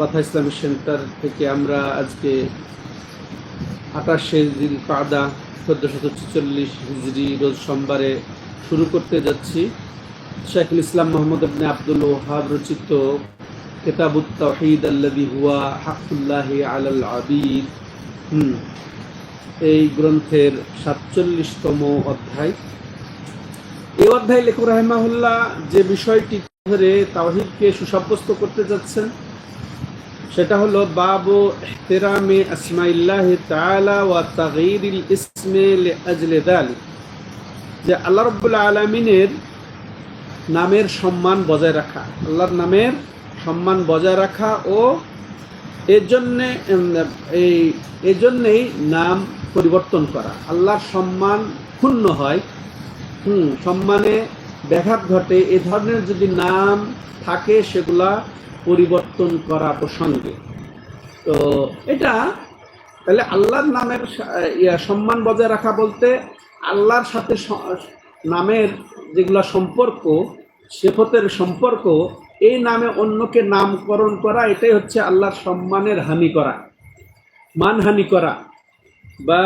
বাথা Islamic centre থেকে আমরা আজকে আঠাশে দিন কাদা চোদ্দশত ছেচল্লিশ হিজড়ি রোজ সোমবারে শুরু করতে যাচ্ছি। শেখুল ইসলাম মোহাম্মদ আবনে আব্দুল ওহাব রচিত কেতাবুত তহিদ আল্লাদি হুয়া হাকুল্লাহি আলাল আবিদ। হুম, এই গ্রন্থের সাতচল্লিশতম অধ্যায়। এই অধ্যায় লেখক রাহেমাহুল্লাহ যে বিষয়টি ধরে তাওহিদকে সুসাব্যস্ত করতে যাচ্ছেন সেটা হলো বাবু ইহতিরামে আসমাইল্লাহ তাআলা ওয়া তাগয়িরিল ইসমে লিআজলি যালিক যে আল্লাহ রাব্বুল আলামিনের নামের সম্মান বজায় রাখা, আল্লাহর নামের সম্মান বজায় রাখা ও এর জন্যে এই এই জন্যেই নাম পরিবর্তন করা। আল্লাহর সম্মান ক্ষুণ্ণ হয়, হুম, সম্মানে ব্যাঘাত ঘটে। এ ধরনের যদি নাম থাকে সেগুলা পরিবর্তন করা প্রসঙ্গে। তো এটা তাহলে আল্লাহর নামের সম্মান বজায় রাখা বলতে আল্লাহর সাথে নামের যেগুলো সম্পর্ক, সেফতের সম্পর্ক, এই নামে অন্যকে নামকরণ করা, এটাই হচ্ছে আল্লাহর সম্মানের হানি করা, মানহানি করা বা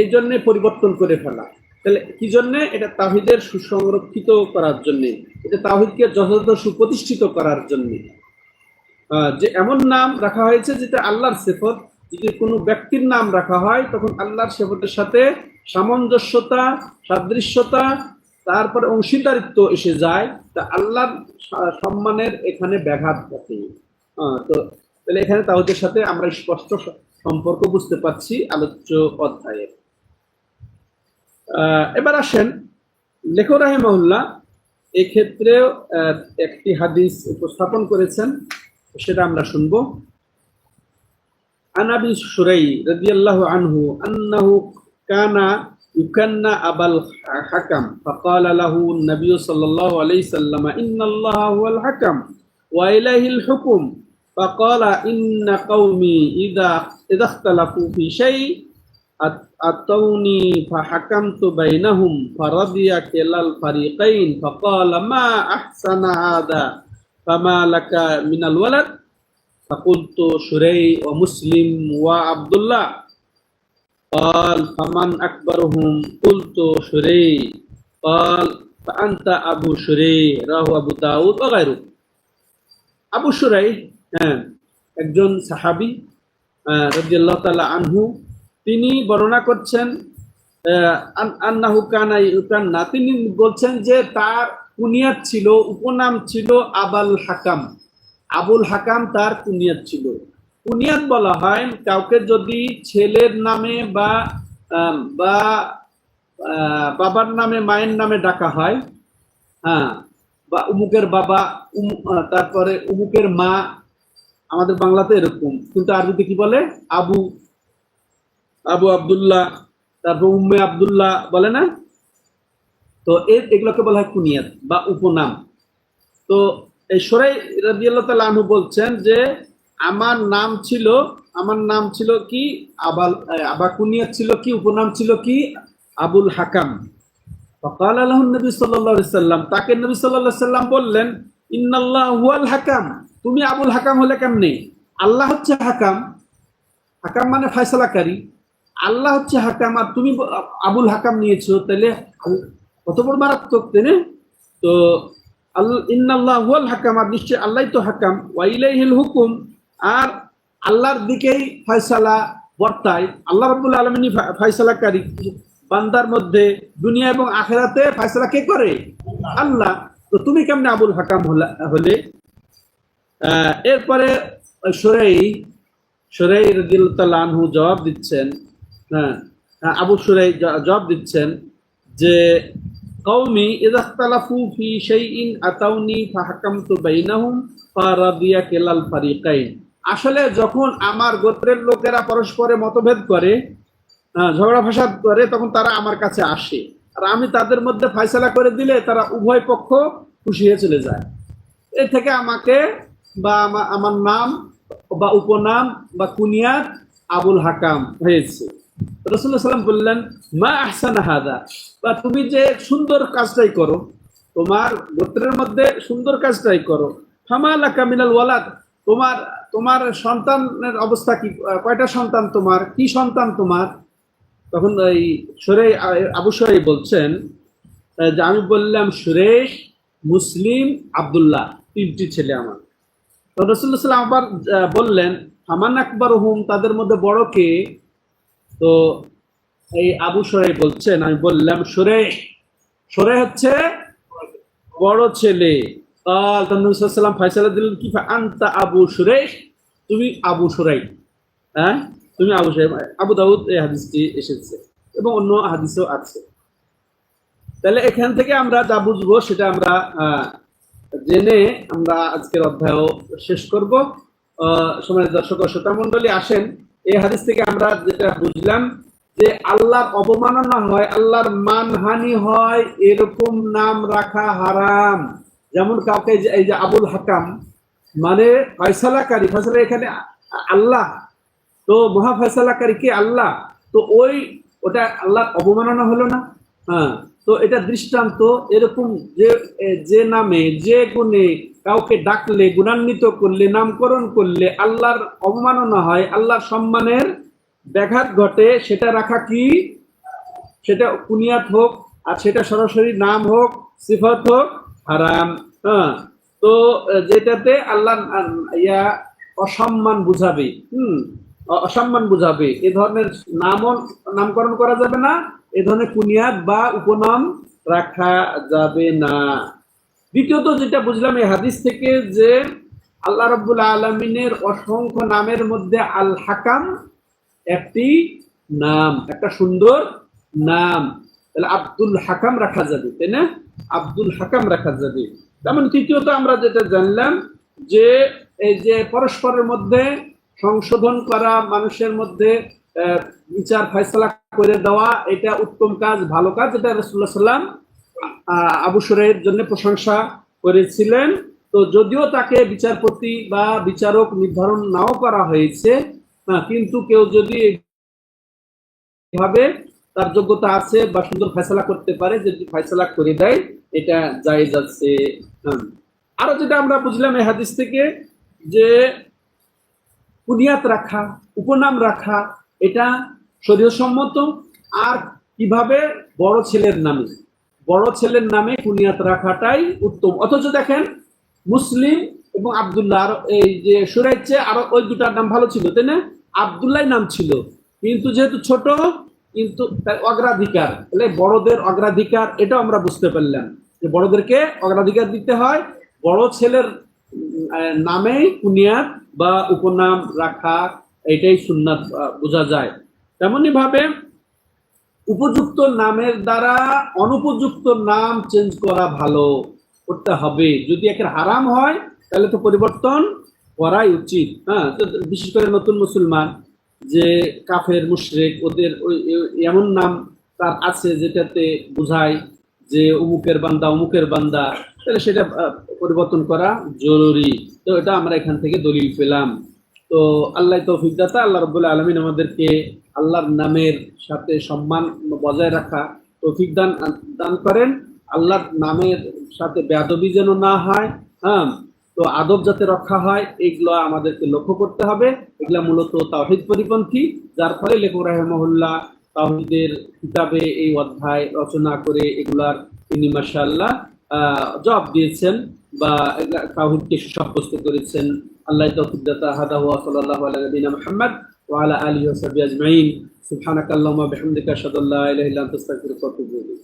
এই জন্যে পরিবর্তন করে ফেলা। তাহলে কি জন্যে? এটা তাহিদের সুসংরক্ষিত করার জন্যে। এটা তাহিদকে যথাযথ সুপ্রতিষ্ঠিত করার জন্যে। যে এমন নাম রাখা হয়েছে যেটা আল্লাহর সেফত। যদি কোনো ব্যক্তির নাম রাখা হয় তখন আল্লাহর সেফতের সাথে সামঞ্জস্যতা সাদৃশ্যতা তারপরে অংশীদারিত্ব এসে যায়। তা আল্লাহর সম্মানের এখানে ব্যাঘাত ঘটে। তো তাহলে এখানে তাওদের সাথে আমরা স্পষ্ট সম্পর্ক বুঝতে পারছি আলোচ্য অধ্যায়ে। আহ, এবার আসেন লেখক রাহেমাহুল্লাহ এক্ষেত্রেও আহ, একটি হাদিস উপস্থাপন করেছেন সেটা আমরা শুনবো عن ابي شري رضي الله عنه انه كان يكنى ابا الحكم فقال له النبي صلى الله عليه وسلم ان الله هو الحكم واليه الحكم فقال ان قومي اذا اذا اختلفوا في شيء أت- اتوني فحكمت بينهم فرضي كلا الفريقين فقال ما احسن هذا فما لك من الولد فقلت شري ومسلم وعبد الله قال فمن أكبرهم قلت شري قال فأنت أبو شري রাহু আবু দাউদ وغيره আবু সুরাই হ্যাঁ একজন সাহাবি রাদিয়াল্লাহু তাআলা আনহু তিনি বর্ণনা করছেন আন্নাহু কানা তিনি বলছেন যে তার কুনিয়াত ছিল, উপনাম ছিল আবাল হাকাম। আবুল হাকাম তার কুনিয়াত ছিল। কুনিয়াত বলা হয়, কাউকে যদি ছেলের নামে বা বা বাবার নামে, মায়ের নামে ডাকা হয় হ্যাঁ বা উমুকের বাবা তারপরে উমুকের মা, আমাদের বাংলাতে এরকম, কিন্তু আরবিতে কি বলে? আবু আবু আব্দুল্লাহ, তারপর উম্মে আব্দুল্লাহ বলে না? তো এ- এগুলোকে বলা হয় কুনিয়াত বা উপনাম। তো এই সরাই রাদিয়াল্লাহু তাআলা আনহু বলছেন যে, আমার নাম ছিল, আমার নাম ছিল কি? আবাল আবা কুনিয়াত ছিল কি? উপনাম ছিল কি? আবুল হাকাম। ফকাল আল্লাহ নবী আলাইহি সাল্লাম। তাকে নবী আলাইহি সাল্লাম বললেন, ইন্নাল্লাহ হাকাম। তুমি আবুল হাকাম হলে কেমনে? আল্লাহ হচ্ছে হাকাম। হাকাম মানে ফয়সালাকারী। আল্লাহ হচ্ছে হাকাম, আর তুমি আবুল হাকাম নিয়েছো, তাহলে কত বড় মারাত্মক, তাই না? তো আল্লাহ হুয়াল হাকাম, আর নিশ্চয় আল্লাহ তো হাকাম। ওয়াইলাইহিল হুকুম, আর আল্লাহর দিকেই ফয়সালা বর্তায়। আল্লাহ রাব্বুল আলামিনই ফা- ফয়সালাকারী বান্দার মধ্যে দুনিয়া এবং আখেরাতে ফয়সালা কে করে? আল্লাহ। তো তুমি কেমনে আবুল হাকাম হলা- এরপরে সরাই সরাই রাদিয়াল্লাহু আনহু জবাব দিচ্ছেন। হ্যাঁ। হ্যাঁ, আবু সুরাই জবাব দিচ্ছেন যে কওমি ইযা ইখতালাফু ফি শাইইন আতাউনি ফাহাকামতু বাইনাহুম ফারাদিয়া কেলাল ফারিকাইন। আসলে যখন আমার গোত্রের লোকেরা পরস্পরে মতভেদ করে ঝগড়া ফাসাদ করে তখন তারা আমার কাছে আসে। আর আমি তাদের মধ্যে ফয়সালা করে দিলে তারা উভয় পক্ষ খুশি হয়ে চলে যায়। এ থেকে আমাকে বা আমার নাম বা উপনাম বা কুনিয়াত আবুল হাকাম হয়েছে। রসুল্লাহ সাল্লাম বললেন, মা আহসান হাদা? বা তুমি যে সুন্দর কাজটাই করো, তোমার গোত্রের মধ্যে সুন্দর কাজটাই করো। ফামালা কামিনাল ওয়ালাদ? তোমার তোমার সন্তানের অবস্থা কি? কয়টা সন্তান তোমার? কি সন্তান তোমার? তখন এই সুরে আবু সুরাই বলছেন, যে আমি বললাম, সুরেশ, মুসলিম, আবদুল্লাহ, তিনটি ছেলে আমার। তো রসুল্লাহ সাল্লাম আবার বললেন হামান আকবর হুম তাদের মধ্যে বড় কে? তো এই আবু সুরাই বলছেন, আমি বললাম সুরেশ সুরে হচ্ছে বড় ছেলে। ফাইসালা দিলেন কি? আন্তা আবু সুরেশ তুমি আবু সুরাই হ্যাঁ? তুমি আবু সুরাই আবু দাউদ এই হাদিসটি এসেছে এবং অন্য হাদিসও আছে। তাহলে এখান থেকে আমরা যা বুঝব সেটা আমরা জেনে আমরা আজকের অধ্যায় শেষ করব। সময় দর্শক শ্রোতা মন্ডলী আসেন। এই হাদিস থেকে আমরা যেটা বুঝলাম যে আল্লাহর অবমাননা হয়, আল্লাহর মানহানি হয়, এরকম নাম রাখা হারাম। যেমন কাউকে এই যে আবুল হাকাম মানে ফয়সালাকারী, ফয়সালা এখানে আল্লাহ, তো মহা ফয়সালাকারী কে? আল্লাহ। তো ওই, ওটা আল্লাহর অবমাননা হলো না? হ্যাঁ। তো এটা দৃষ্টান্ত, এরকম যে যে নামে, যে গুণে কাউকে ডাকলে, গুণান্বিত করলে, নামকরণ করলে আল্লাহর অবমাননা হয়, আল্লাহর সম্মানের ব্যাঘাত ঘটে, সেটা রাখা কি? সেটা কুনিয়াত হোক, আর সেটা সরাসরি নাম হোক, সিফত হোক, হারাম। হ্যাঁ তো যেটাতে আল্লাহ ইয়া অসম্মান বুঝাবে, হুম অসম্মান বুঝাবে। এ ধরনের নাম নামকরণ করা যাবে না, এ ধরনের কুনিয়াত বা উপনাম রাখা যাবে না। দ্বিতীয়ত যেটা বুঝলাম এই হাদিস থেকে যে আল্লাহ রব্বুল আলমিনের অসংখ্য নামের মধ্যে আল হাকাম একটি নাম, একটা সুন্দর নাম। তাহলে আব্দুল হাকাম রাখা যাবে, তাই না? আব্দুল হাকাম রাখা যাবে। তেমন তৃতীয়ত আমরা যেটা জানলাম যে এই যে পরস্পরের মধ্যে সংশোধন করা, মানুষের মধ্যে বিচার ফয়সলা করে দেওয়া, এটা উত্তম কাজ, ভালো কাজ, এটা রসুল্লাহ সাল্লাম আহ, জন্য প্রশংসা করেছিলেন। তো যদিও তাকে বিচারপতি বা বিচারক নির্ধারণ নাও করা হয়েছে হ্যাঁ, কিন্তু কেউ যদি এভাবে তার যোগ্যতা আছে বা সুন্দর ফয়সলা করতে পারে যদি ফয়সলা করে দেয় এটা জায়েজ আছে। হ্যাঁ। আরও যেটা আমরা বুঝলাম এই হাদিস থেকে যে কুনিয়াত রাখা উপনাম রাখা এটা শরীয়সম্মত। আর কীভাবে? বড় ছেলের নামে। বড় ছেলের নামে কুনিয়াত রাখাটাই উত্তম। অথচ দেখেন, মুসলিম এবং আবদুল্লাহ এই যে সুরাইচ্ছে আরও ওই দুটার নাম ভালো ছিল, তাই না? আবদুল্লাহ নাম ছিল। কিন্তু যেহেতু ছোট, কিন্তু তার অগ্রাধিকার, তাহলে বড়দের অগ্রাধিকার, এটাও আমরা বুঝতে পারলাম। যে বড়দেরকে অগ্রাধিকার দিতে হয়, বড় ছেলের নামেই কুনিয়াত বা উপনাম রাখা, এটাই সুন্নাত বোঝা যায়। তেমনি ভাবে উপযুক্ত নামের দ্বারা অনুপযুক্ত নাম চেঞ্জ করা ভালো। করতে হবে। যদি একের হারাম হয়, তাহলে তো পরিবর্তন করাই উচিত। হ্যাঁ তো বিশেষ করে নতুন মুসলমান, যে কাফের, মুশরেক, ওদের এমন নাম তার আছে যেটাতে বোঝায় যে অমুকের বান্দা অমুকের বান্দা। তাহলে সেটা পরিবর্তন করা জরুরি। তো এটা আমরা এখান থেকে দলিল পেলাম। তো আল্লাহ তৌফিক দাতা, আল্লাহ রবুল্লাহ আলমিন আমাদেরকে আল্লাহর নামের সাথে সম্মান বজায় রাখা তৌফিক দান দান করেন। আল্লাহর নামের সাথে বেয়াদবি যেন না হয় হ্যাঁ? তো আদব যাতে রক্ষা হয়, এগুলো আমাদেরকে লক্ষ্য করতে হবে। এগুলা মূলত তাওহিদ পরিপন্থী, যার ফলে লেখক রাহেমহল্লা তাওহিদের কিতাবে এই অধ্যায় রচনা করে এগুলার তিনি মাসাল্লাহ জবাব দিয়েছেন বা এগুলা তাওহিদকে সুসাব্যস্ত করেছেন। আল্লাহ তৌফিক দাতা, হাদা হুয়া সাল্লাল্লাহু আলা নবিনা মুহাম্মদ ওয়া আলা আলিহি ওয়া সাহবিহি আজমাইন। সুবহানাকাল্লাহুম্মা বিহামদিকা, আশহাদু আল্লা ইলাহা ইল্লা আনতা, আস্তাগফিরুকা ওয়া আতুবু ইলাইক।